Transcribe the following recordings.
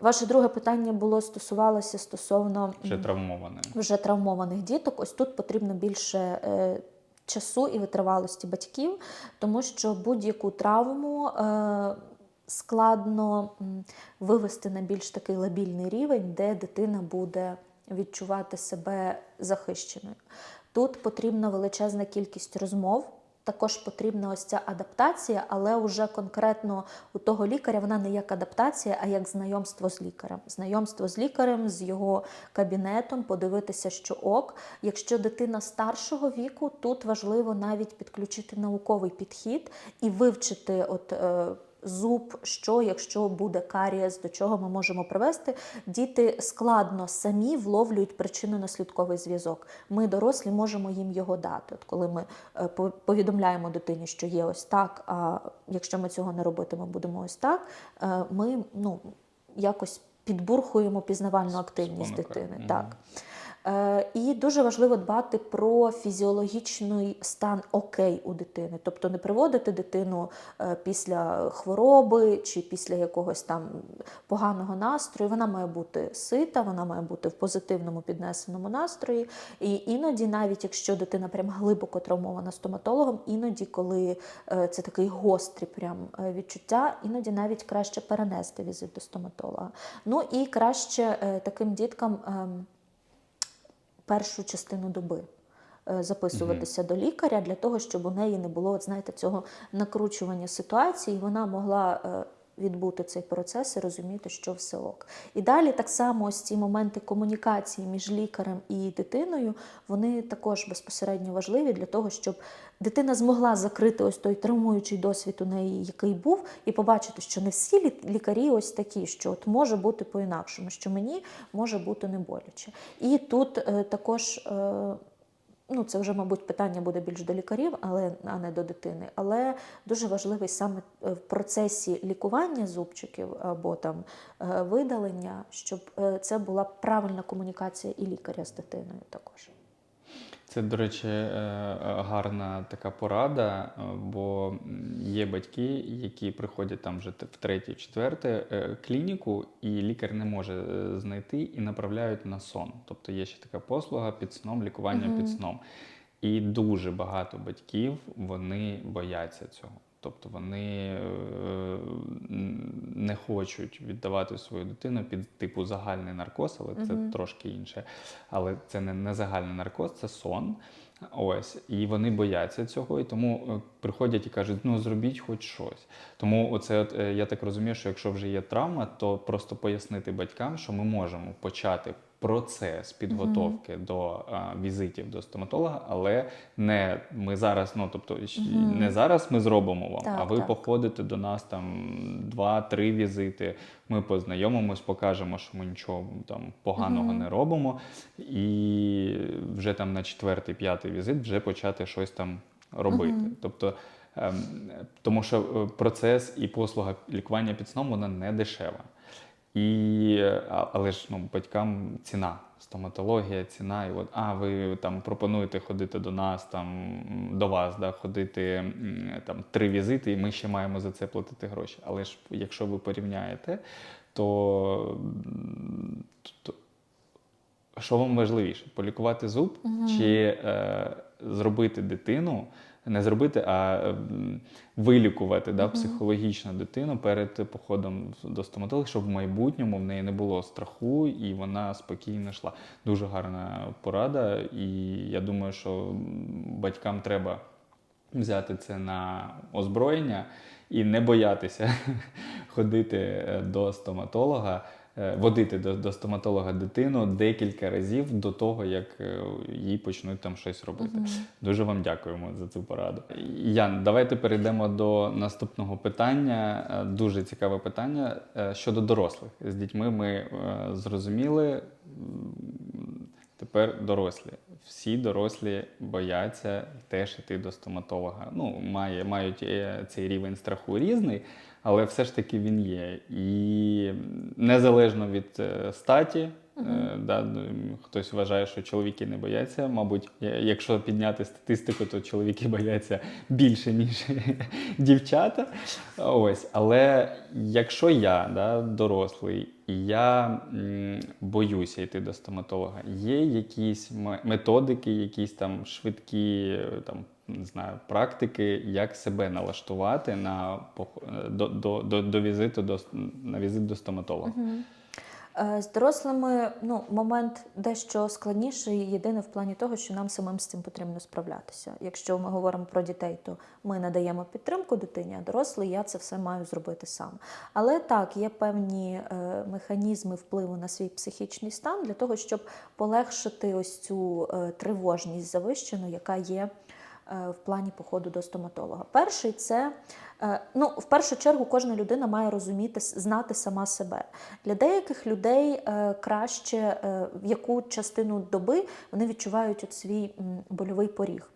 Ваше друге питання було стосувалося стосовно Вже м, травмованим. вже травмованих діток. Ось тут потрібно більше е, часу і витривалості батьків, тому що будь-яку травму е, складно вивести на більш такий лабільний рівень, де дитина буде відчувати себе захищеною. Тут потрібна величезна кількість розмов. Також потрібна ось ця адаптація, але уже конкретно у того лікаря вона не як адаптація, а як знайомство з лікарем. Знайомство з лікарем, з його кабінетом, подивитися, що ок. Якщо дитина старшого віку, тут важливо навіть підключити науковий підхід і вивчити от. Зуб, що якщо буде карієс, до чого ми можемо привести. Діти складно самі вловлюють причинно-наслідковий зв'язок. Ми, дорослі, можемо їм його дати. От коли ми е, повідомляємо дитині, що є ось так, а якщо ми цього не робитимо, будемо ось так. е, Ми ну, якось підбурхуємо пізнавальну активність Спонукаємо. дитини. Мгм. Так. Е, І дуже важливо дбати про фізіологічний стан окей у дитини, тобто не приводити дитину е, після хвороби чи після якогось там поганого настрою. Вона має бути сита, вона має бути в позитивному піднесеному настрої. І іноді, навіть якщо дитина прям глибоко травмована стоматологом, іноді, коли е, це такий гострі прям відчуття, іноді навіть краще перенести візит до стоматолога. Ну і краще таким діткам. Першу частину доби. записуватися Записуватися до лікаря для того, щоб у неї не було, от, знаєте, цього накручування ситуації, вона могла е, відбути цей процес і розуміти, що все ок. І далі так само ось ці моменти комунікації між лікарем і дитиною, вони також безпосередньо важливі для того, щоб дитина змогла закрити ось той травмуючий досвід у неї, який був, і побачити, що не всі лікарі ось такі, що от може бути по-інакшому, що мені може бути не боляче. І тут е, також. Ну, це вже, мабуть, питання буде більш до лікарів, але а не до дитини. Але дуже важливий саме е, в процесі лікування зубчиків або там е, видалення, щоб е, це була правильна комунікація і лікаря з дитиною також. Це, до речі, е, гарна така порада, е, бо є батьки, які приходять там вже в третє, в четверте е, клініку, і лікар не може е, знайти і направляють на сон. Тобто є ще така послуга під сном, лікування під сном. І дуже багато батьків вони бояться цього. Тобто вони е, не хочуть віддавати свою дитину під типу загальний наркоз, але це Мгм. трошки інше. Але це не, не загальний наркоз, це сон. Ось, і вони бояться цього, і тому е, приходять і кажуть, ну зробіть хоч щось. Тому оце, от, е, я так розумію, що якщо вже є травма, то просто пояснити батькам, що ми можемо почати процес підготовки до а, візитів до стоматолога, але не ми зараз, ну тобто щ- Мгм. не зараз ми зробимо вам, Так, а ви так. походите до нас там два-три візити. Ми познайомимось, покажемо, що ми нічого там поганого Мгм. не робимо, і вже там на четвертий, п'ятий візит вже почати щось там робити. Мгм. Тобто, ем, тому що е, процес і послуга лікування під сном вона не дешева. І, але ж ну, батькам ціна, стоматологія, ціна, і от, а ви там пропонуєте ходити до нас, там до вас, да, ходити там три візити, і ми ще маємо за це платити гроші. Але ж якщо ви порівняєте, то, то що вам важливіше? Полікувати зуб чи е, зробити дитину? Не зробити, а вилікувати да, психологічно дитину перед походом до стоматолога, щоб в майбутньому в неї не було страху і вона спокійно йшла. Дуже гарна порада, і я думаю, що батькам треба взяти це на озброєння і не боятися ходити е, до стоматолога, водити до, до стоматолога дитину декілька разів до того, як е, їй почнуть там щось робити. Дуже вам дякуємо за цю пораду. Ян, давайте перейдемо до наступного питання. Е, Дуже цікаве питання е, щодо дорослих. З дітьми ми е, зрозуміли. Тепер дорослі. Всі дорослі бояться теж йти до стоматолога. Ну, має, мають е, цей рівень страху різний, але все ж таки він є. І незалежно від е, статі Е, да, ну, хтось вважає, що чоловіки не бояться. Мабуть, якщо підняти статистику, то чоловіки бояться більше, ніж дівчата. Ось. Але якщо я да, дорослий і я боюся йти до стоматолога, є якісь методики, якісь там швидкі е, там, не знаю, практики, як себе налаштувати на, пох- до, до, до, до візиту до, на візит до стоматолога. Е, З дорослими ну, момент дещо складніший, єдине в плані того, що нам самим з цим потрібно справлятися. Якщо ми говоримо про дітей, то ми надаємо підтримку дитині, а дорослий я це все маю зробити сам. Але так, є певні е, механізми впливу на свій психічний стан для того, щоб полегшити ось цю е, тривожність завищену, яка є е, в плані походу до стоматолога. Перший це е, ну, в першу чергу кожна людина має розуміти, знати сама себе. Для деяких людей е, краще е, в яку частину доби вони відчувають свій больовий поріг.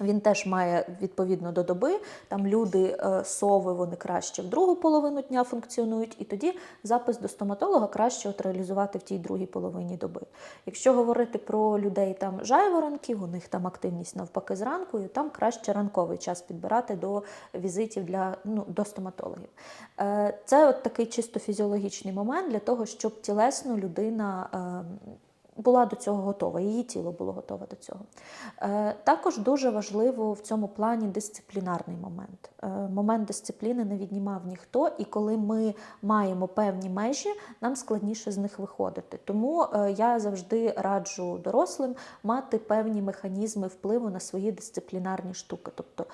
Він теж має відповідно до доби. Там люди, е, сови, вони краще в другу половину дня функціонують, і тоді запис до стоматолога краще от реалізувати в тій другій половині доби. Якщо говорити про людей там жайворонків, у них там активність навпаки зранку, і там краще ранковий час підбирати до візитів для ну, до стоматологів. Е, Це от такий чисто фізіологічний момент для того, щоб тілесно людина. Була до цього готова, її тіло було готове до цього. Е, також дуже важливо в цьому плані дисциплінарний момент. Е, момент дисципліни не віднімав ніхто, і коли ми маємо певні межі, нам складніше з них виходити. Тому е, я завжди раджу дорослим мати певні механізми впливу на свої дисциплінарні штуки. Тобто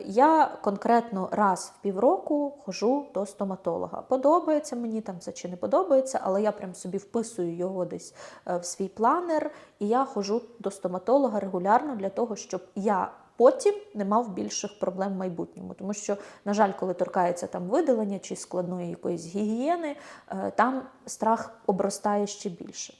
я конкретно раз в півроку ходжу до стоматолога. Подобається мені там це чи не подобається, але я прям собі вписую його десь в свій планер, і я ходжу до стоматолога регулярно для того, щоб я. Потім не мав більших проблем в майбутньому, тому що, на жаль, коли торкається там видалення чи складної якоїсь гігієни, е, там страх обростає ще більше.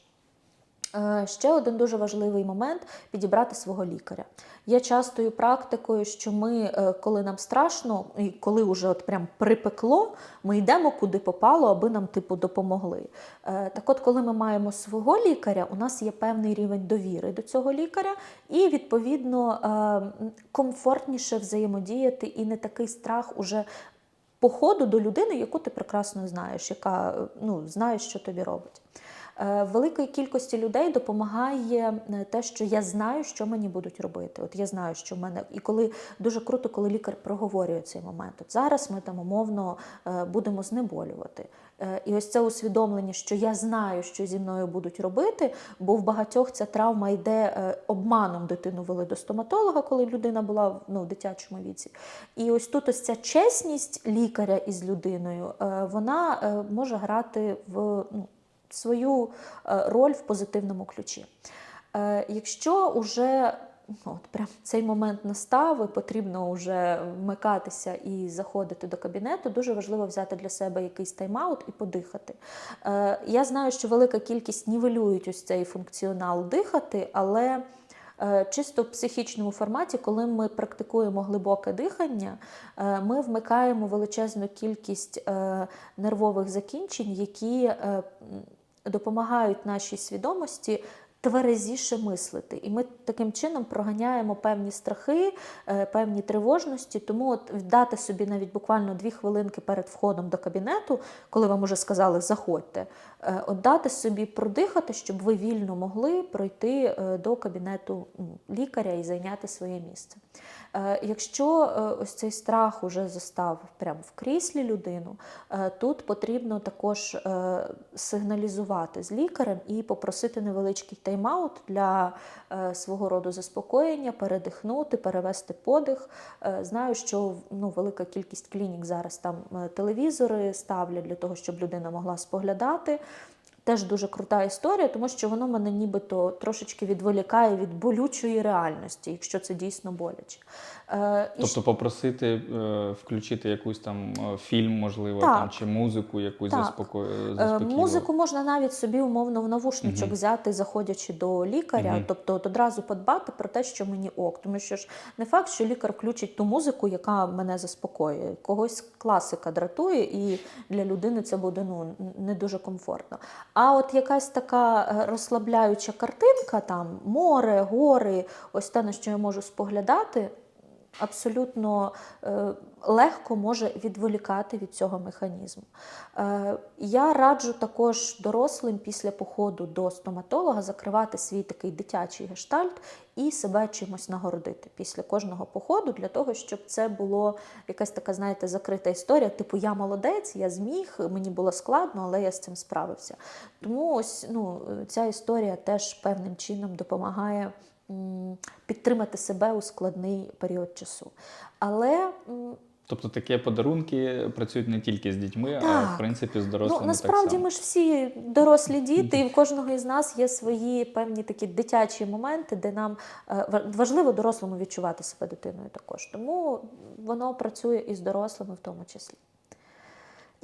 Е, Ще один дуже важливий момент підібрати свого лікаря. Є частою практикою, що ми, е, коли нам страшно, і коли вже от прям припекло, ми йдемо куди попало, аби нам типу допомогли. Е, Так от, коли ми маємо свого лікаря, у нас є певний рівень довіри до цього лікаря, і відповідно комфортніше взаємодіяти, і не такий страх уже походу до людини, яку ти прекрасно знаєш, яка ну, знає, що тобі робить. Е, Великої кількості людей допомагає е, те, що я знаю, що мені будуть робити. От я знаю, що в мене і коли дуже круто, коли лікар проговорює цей момент. От зараз ми там умовно е, будемо знеболювати. І ось це усвідомлення, що я знаю, що зі мною будуть робити, бо в багатьох ця травма йде обманом дитину вели до стоматолога, коли людина була ну, в дитячому віці. І ось тут ось ця чесність лікаря із людиною, вона може грати в ну, свою е, роль в позитивному ключі. Е, Якщо уже ну, от прям цей момент настав, і потрібно вже вмикатися і заходити до кабінету, дуже важливо взяти для себе якийсь тайм-аут і подихати. Е, Я знаю, що велика кількість нівелюють ось цей функціонал дихати, але чисто в психічному форматі, коли ми практикуємо глибоке дихання, ми вмикаємо величезну кількість нервових закінчень, які допомагають нашій свідомості. Тверезіше мислити, і ми таким чином проганяємо певні страхи, е, певні тривожності. Тому от дати собі навіть буквально дві хвилинки перед входом до кабінету, коли вам уже сказали заходьте, е, от дати собі продихати, щоб ви вільно могли пройти е, до кабінету лікаря і зайняти своє місце. Якщо ось цей страх уже застав прямо в кріслі людину, тут потрібно також сигналізувати з лікарем і попросити невеличкий тайм-аут для е, свого роду заспокоєння, передихнути, перевести подих. Е, Знаю, що ну, велика кількість клінік зараз там е, телевізори ставлять для того, щоб людина могла споглядати. Теж дуже крута історія, тому що воно мене нібито трошечки відволікає від болючої реальності, якщо це дійсно боляче. Е, і Тобто попросити е, включити якусь там е, фільм, можливо, Так. там, чи музику якусь Так. заспоко... Е. Музику можна навіть собі умовно в навушничок Мгм. взяти, заходячи до лікаря, Мгм. тобто от одразу подбати про те, що мені ок. Тому що ж не факт, що лікар включить ту музику, яка мене заспокоює. Когось класика дратує, і для людини це буде ну, не дуже комфортно. А от якась така е, розслабляюча картинка, там море, гори, ось те, на що я можу споглядати, абсолютно е, легко може відволікати від цього механізму. Е, я раджу також дорослим після походу до стоматолога закривати свій такий дитячий гештальт і себе чимось нагородити після кожного походу, для того, щоб це було якась така, знаєте, закрита історія, типу я молодець, я зміг, мені було складно, але я з цим справився. Тому ось ну, ця історія теж певним чином допомагає підтримати себе у складний період часу. Але Тобто такі подарунки працюють не тільки з дітьми, а Так. в принципі з дорослими. Ну, насправді так само. ми ж всі дорослі діти, і в кожного із нас є свої певні такі дитячі моменти, де нам е, ва- важливо дорослому відчувати себе дитиною також. Тому воно працює і з дорослими в тому числі.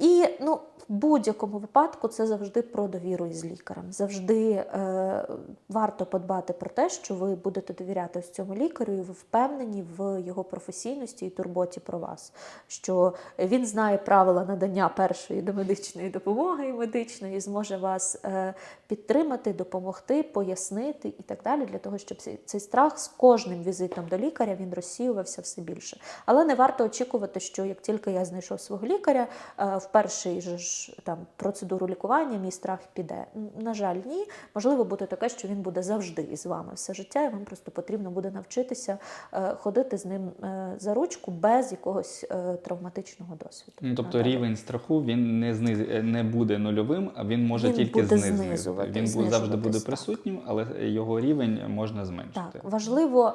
І ну, в будь-якому випадку це завжди про довіру із лікарем. Завжди е, варто подбати про те, що ви будете довіряти ось цьому лікарю, і ви впевнені в його професійності і турботі про вас. Що він знає правила надання першої домедичної допомоги і медичної, і зможе вас е, підтримати, допомогти, пояснити і так далі, для того, щоб цей, страх з кожним візитом до лікаря він розсіювався все більше. Але не варто очікувати, що як тільки я знайшов свого лікаря, е, в перший же ж там процедуру лікування мій страх піде. На жаль, ні. Можливо, буде таке, що він буде завжди із вами все життя, і вам просто потрібно буде навчитися е, ходити з ним е, за ручку без якогось е, травматичного досвіду. Ну, тобто Надалі. рівень страху він не зниз... не буде нульовим, а він може Він тільки знизити. Він завжди буде присутнім, але його рівень можна зменшити. Так, важливо,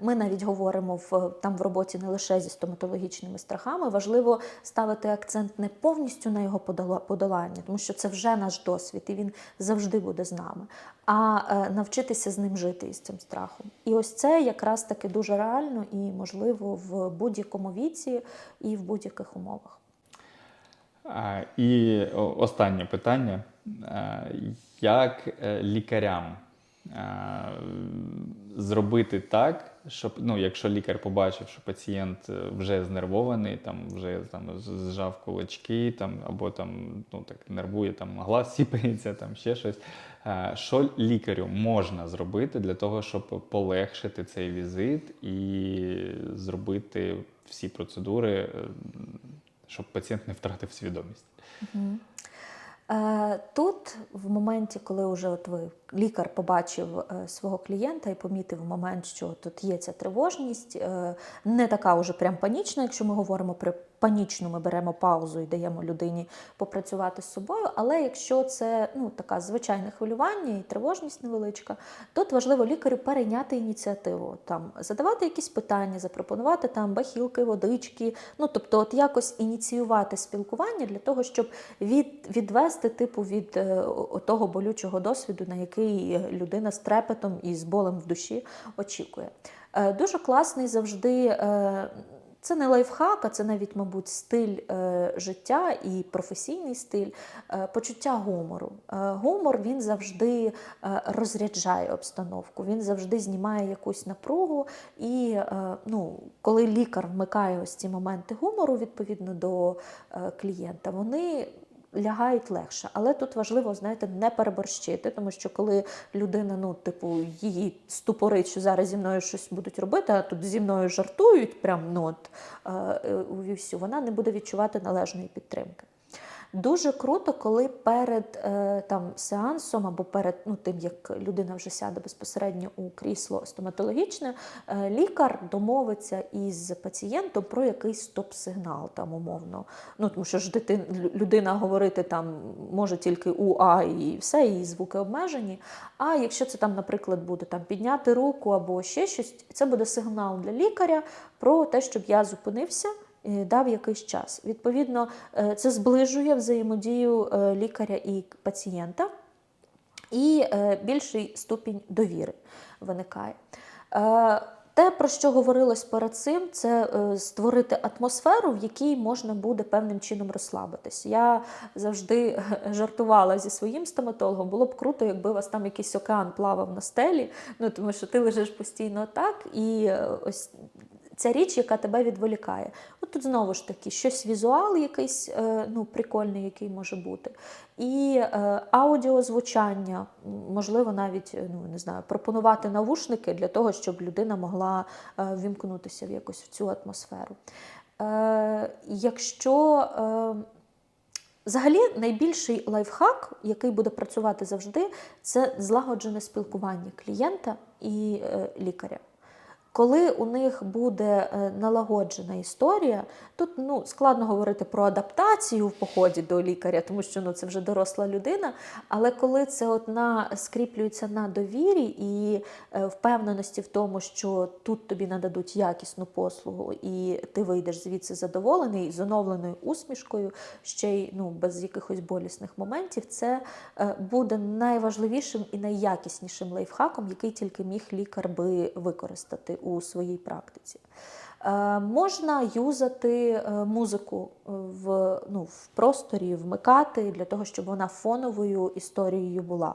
ми навіть говоримо в там в роботі не лише зі стоматологічними страхами. Важливо ставити акцент не повністю на його подолання, тому що це вже наш досвід, і він завжди буде з нами. А е, навчитися з ним жити із цим страхом. І ось це якраз таки дуже реально і можливо в будь-якому віці і в будь-яких умовах. І останнє питання: як е, лікарям зробити так, щоб ну, якщо лікар побачив, що пацієнт е, вже знервований, там вже там зжав кулачки, там або там ну так нервує, там глаз сіпається, там ще щось. Що лікарю можна зробити для того, щоб полегшити цей візит і зробити всі процедури, е, щоб пацієнт не втратив свідомість? Е, Тут, в моменті, коли вже от ви лікар побачив е, свого клієнта і помітив момент, що тут є ця тривожність, е, не така вже прям панічна, якщо ми говоримо про панічну, ми беремо паузу і даємо людині попрацювати з собою. Але якщо це ну, така звичайне хвилювання і тривожність невеличка, тут важливо лікарю перейняти ініціативу, там задавати якісь питання, запропонувати там бахілки, водички, ну тобто, от якось ініціювати спілкування для того, щоб від, відвести типу від е, того болючого досвіду, на який людина з трепетом і з болем в душі очікує. Е, Дуже класний завжди. е, Це не лайфхак, а це навіть, мабуть, стиль е, життя і професійний стиль, е, почуття гумору. Е, гумор він завжди е, розряджає обстановку, він завжди знімає якусь напругу. І е, ну, коли лікар вмикає ось ці моменти гумору відповідно до е, клієнта, вони лягають легше. Але тут важливо, знаєте, не переборщити, тому що коли людина, ну, типу, її ступорить, що зараз зі мною щось будуть робити, а тут зі мною жартують, прям ну, от, е, е, вона не буде відчувати належної підтримки. Дуже круто, коли перед е, там, сеансом або перед ну, тим, як людина вже сяде безпосередньо у крісло стоматологічне, е, лікар домовиться із пацієнтом про якийсь стоп-сигнал, там умовно. Ну, тому що ж дитин, людина говорити там може тільки УА і все, її звуки обмежені. А якщо це там, наприклад, буде там підняти руку або ще щось, це буде сигнал для лікаря про те, щоб я зупинився дав якийсь час. Відповідно, е, це зближує взаємодію е, лікаря і пацієнта, і е, більший ступінь довіри виникає. Е, Те, про що говорилось перед цим, це е, створити атмосферу, в якій можна буде певним чином розслабитись. Я завжди жартувала зі своїм стоматологом. Було б круто, якби у вас там якийсь океан плавав на стелі, ну тому що ти лежиш постійно так, і е, ось ця річ, яка тебе відволікає. От тут знову ж таки щось візуал якийсь е, ну, прикольний, який може бути. І е, аудіозвучання, можливо, навіть ну, не знаю, пропонувати навушники для того, щоб людина могла е, ввімкнутися в якось в цю атмосферу. Якщо Взагалі, найбільший лайфхак, який буде працювати завжди, це злагоджене спілкування клієнта і лікаря. Коли у них буде е, налагоджена історія, тут ну, складно говорити про адаптацію в поході до лікаря, тому що ну, це вже доросла людина. Але коли це от на, скріплюється на довірі і е, впевненості в тому, що тут тобі нададуть якісну послугу, і ти вийдеш звідси задоволений з оновленою усмішкою, ще й ну, без якихось болісних моментів, це е, буде найважливішим і найякіснішим лайфхаком, який тільки міг лікар би використати у своїй практиці. Е, можна юзати е, музику в, ну, в просторі, вмикати для того, щоб вона фоновою історією була.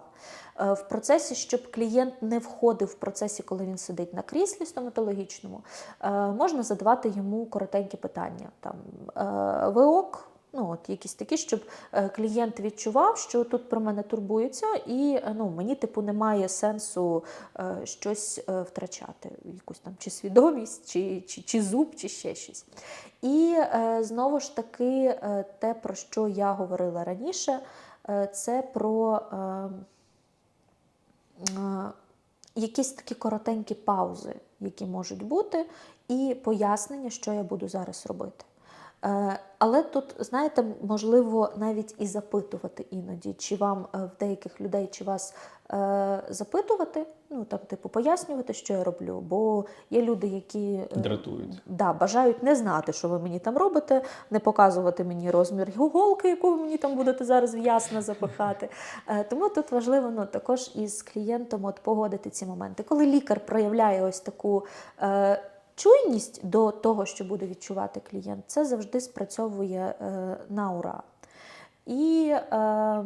Е, В процесі, щоб клієнт не входив в процесі, коли він сидить на кріслі стоматологічному, е, можна задавати йому коротенькі питання. Там, е, ви ок? Ну, от якісь такі, щоб е, клієнт відчував, що тут про мене турбуються, і е, ну, мені, типу, немає сенсу е, щось втрачати, якусь там чи свідомість, чи, чи, чи зуб, чи ще щось. І знову ж таки, те, про що я говорила раніше, це про якісь такі коротенькі паузи, які можуть бути, і пояснення, що я буду зараз робити. Е, Але тут, знаєте, можливо навіть і запитувати іноді, чи вам е, в деяких людей, чи вас е, запитувати, ну там, типу, пояснювати, що я роблю. Бо є люди, які Дратують. Да, бажають не знати, що ви мені там робите, не показувати мені розмір голки, яку ви мені там будете зараз в ясно запихати. Тому тут важливо ну, також із клієнтом от, погодити ці моменти. Коли лікар проявляє ось таку. Чуйність до того, що буде відчувати клієнт, це завжди спрацьовує е, на ура. І е,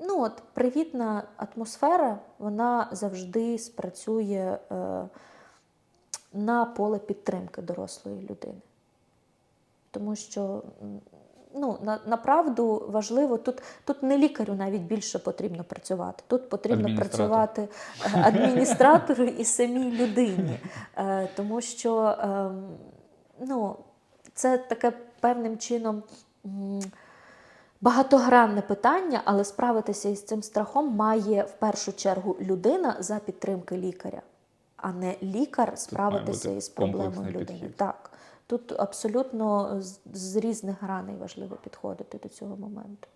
ну, от, привітна атмосфера вона завжди спрацює е, на поле підтримки дорослої людини. Тому що ну, на, направду важливо, тут, тут не лікарю навіть більше потрібно працювати. Тут потрібно працювати е, адміністратору і самій людині. Е, Тому що ем, ну, це таке певним чином. Багатогранне питання, але справитися із цим страхом має в першу чергу людина за підтримки лікаря, а не лікар справитися із проблемою людини. Так. Тут абсолютно з, різних граней важливо підходити до цього моменту.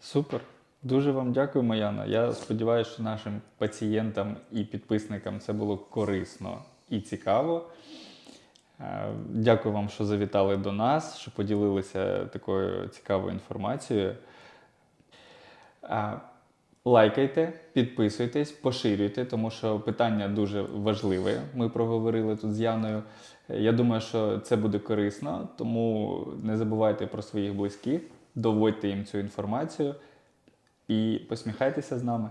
Супер. Дуже вам дякую, Маяна. Я сподіваюся, що нашим пацієнтам і підписникам це було корисно і цікаво. Е, Дякую вам, що завітали до нас, що поділилися такою цікавою інформацією. Е, Лайкайте, підписуйтесь, поширюйте, тому що питання дуже важливе. Ми проговорили тут з Яною. Я думаю, що це буде корисно, тому не забувайте про своїх близьких, доводьте їм цю інформацію і посміхайтеся з нами.